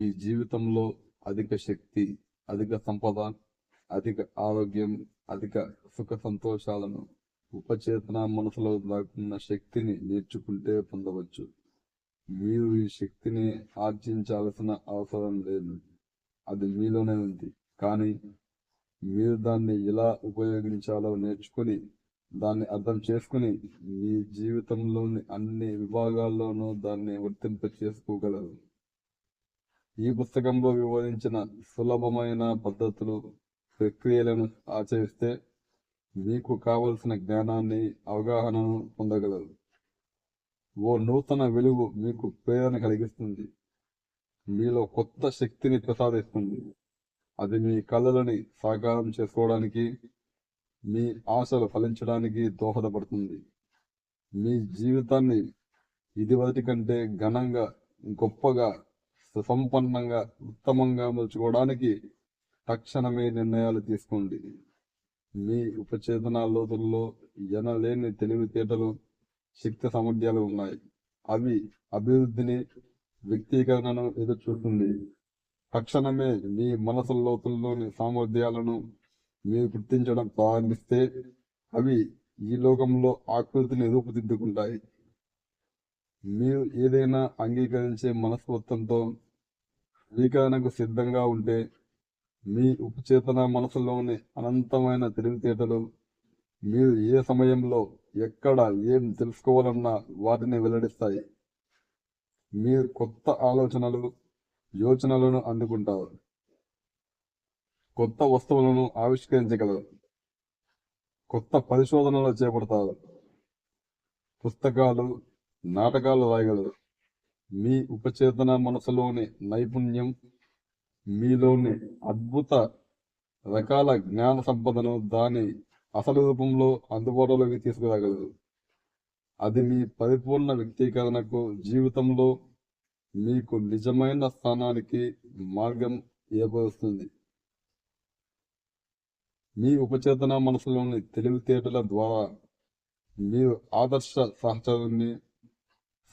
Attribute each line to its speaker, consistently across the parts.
Speaker 1: మీ జీవితంలో అధిక శక్తి అధిక సంపద అధిక ఆరోగ్యం అధిక సుఖ సంతోషాలను ఉపచేతన మనసులో దాక్కున్న శక్తిని నేర్చుకుంటే పొందవచ్చు. మీరు ఈ శక్తిని ఆర్జించాల్సిన అవసరం లేదు. అది మీలోనే ఉంది. కానీ మీరు దాన్ని ఎలా ఉపయోగించాలో నేర్చుకుని దాన్ని అర్థం చేసుకుని మీ జీవితంలోని అన్ని విభాగాల్లోనూ దాన్ని వర్తింప చేసుకోగలరు ఈ పుస్తకంలో వివరించిన సులభమైన పద్ధతులు ప్రక్రియలను ఆచరిస్తే మీకు కావలసిన జ్ఞానాన్ని అవగాహనను పొందగలరు. ఓ నూతన వెలుగు మీకు ప్రేరణ కలిగిస్తుంది. మీలో కొత్త శక్తిని ప్రసాదిస్తుంది. అది మీ కళలని సాకారం చేసుకోవడానికి మీ ఆశలు ఫలించడానికి దోహదపడుతుంది. మీ జీవితాన్ని ఇదివరటి కంటే ఘనంగా గొప్పగా సుసంపన్నంగా ఉత్తమంగా మలుచుకోవడానికి తక్షణమే నిర్ణయాలు తీసుకోండి. మీ ఉపచేతన లోతుల్లో ఎనలేని తెలివితేటలు శక్తి సామర్థ్యాలు ఉన్నాయి. అవి అభివృద్ధిని వ్యక్తీకరణను ఎదుర్చూస్తుంది. తక్షణమే మీ మనసు లోతుల్లోని సామర్థ్యాలను మీరు గుర్తించడం ప్రారంభిస్తే అవి ఈ లోకంలో ఆకృతిని రూపుదిద్దుకుంటాయి. మీరు ఏదైనా అంగీకరించే మనస్తత్వంతో స్వీకరణకు సిద్ధంగా ఉంటే మీ ఉపచేతన మనసులోని అనంతమైన తెలివితేటలు మీరు ఏ సమయంలో ఎక్కడ ఏం తెలుసుకోవాలన్నా వాటిని వెల్లడిస్తాయి. మీరు కొత్త ఆలోచనలు యోచనలను అందుకుంటారు. కొత్త వస్తువులను ఆవిష్కరించగలరు. కొత్త పరిశోధనలు చేపడతారు. పుస్తకాలు నాటకాలు రాయగలరు. మీ ఉపచేతన మనసులోని నైపుణ్యం మీలోని అద్భుత రకాల జ్ఞాన సంపదను దాని అసలు రూపంలో అందుబాటులోకి తీసుకురాగలదు అది మీ పరిపూర్ణ వ్యక్తీకరణకు జీవితంలో మీకు నిజమైన స్థానానికి మార్గం ఏర్పరుస్తుంది. మీ ఉపచేతన మనసులోని తెలివితేటల ద్వారా మీరు ఆదర్శ సహచరుణ్ణి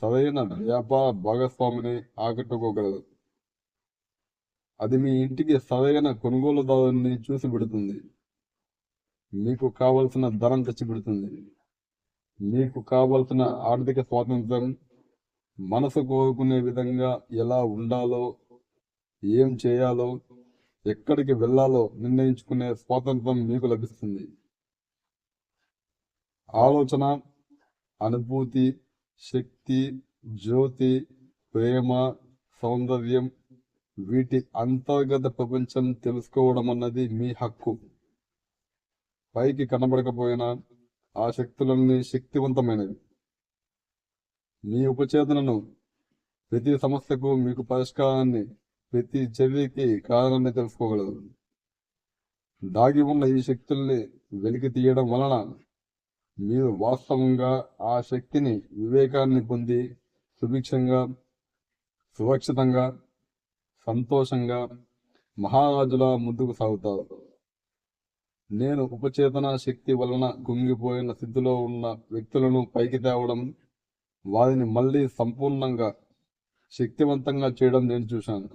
Speaker 1: సరైన వ్యాపార భాగస్వామిని ఆకట్టుకోగలదు. అది మీ ఇంటికి సరైన కొనుగోలుదారుని చూసి పెడుతుంది. మీకు కావలసిన ధనం తెచ్చిపెడుతుంది మీకు కావలసిన ఆర్థిక స్వాతంత్రం మనసు కోరుకునే విధంగా ఎలా ఉండాలో ఏం చేయాలో ఎక్కడికి వెళ్ళాలో నిర్ణయించుకునే స్వాతంత్రం మీకు లభిస్తుంది. ఆలోచన అనుభూతి శక్తి జ్యోతి ప్రేమ సౌందర్యం వీటి అంతర్గత ప్రపంచం తెలుసుకోవడం అన్నది మీ హక్కు. పైకి కనబడకపోయినా ఆ శక్తులన్నీ శక్తివంతమైనవి. మీ ఉపచేతనను ప్రతి సమస్యకు మీకు పరిష్కారాన్ని ప్రతి చర్యకి కారణాన్ని తెలుసుకోగలదు. దాగి ఉన్న ఈ శక్తుల్ని వెలికి తీయడం వలన మీరు వాస్తవంగా ఆ శక్తిని వివేకాన్ని పొంది సుభిక్షంగా సురక్షితంగా సంతోషంగా మహారాజులా ముందుకు సాగుతారు. నేను ఉపచేతన శక్తి వలన కుంగిపోయిన స్థితిలో ఉన్న వ్యక్తులను పైకి తేవడం వారిని మళ్ళీ సంపూర్ణంగా శక్తివంతంగా చేయడం నేను చూశాను.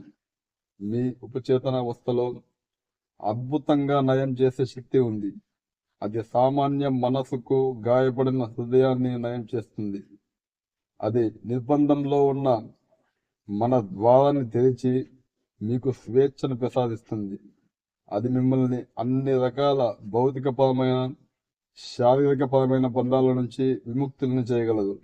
Speaker 1: మీ ఉపచేతన అవస్థలో అద్భుతంగా నయం చేసే శక్తి ఉంది. అది సామాన్య మనసుకు గాయపడిన హృదయాన్ని నయం చేస్తుంది. అది నిర్బంధంలో ఉన్న మన ద్వారాన్ని తెరిచి మీకు స్వేచ్ఛను ప్రసాదిస్తుంది. అది మిమ్మల్ని అన్ని రకాల భౌతికపరమైన శారీరకపరమైన బంధాల నుంచి విముక్తులను చేయగలదు.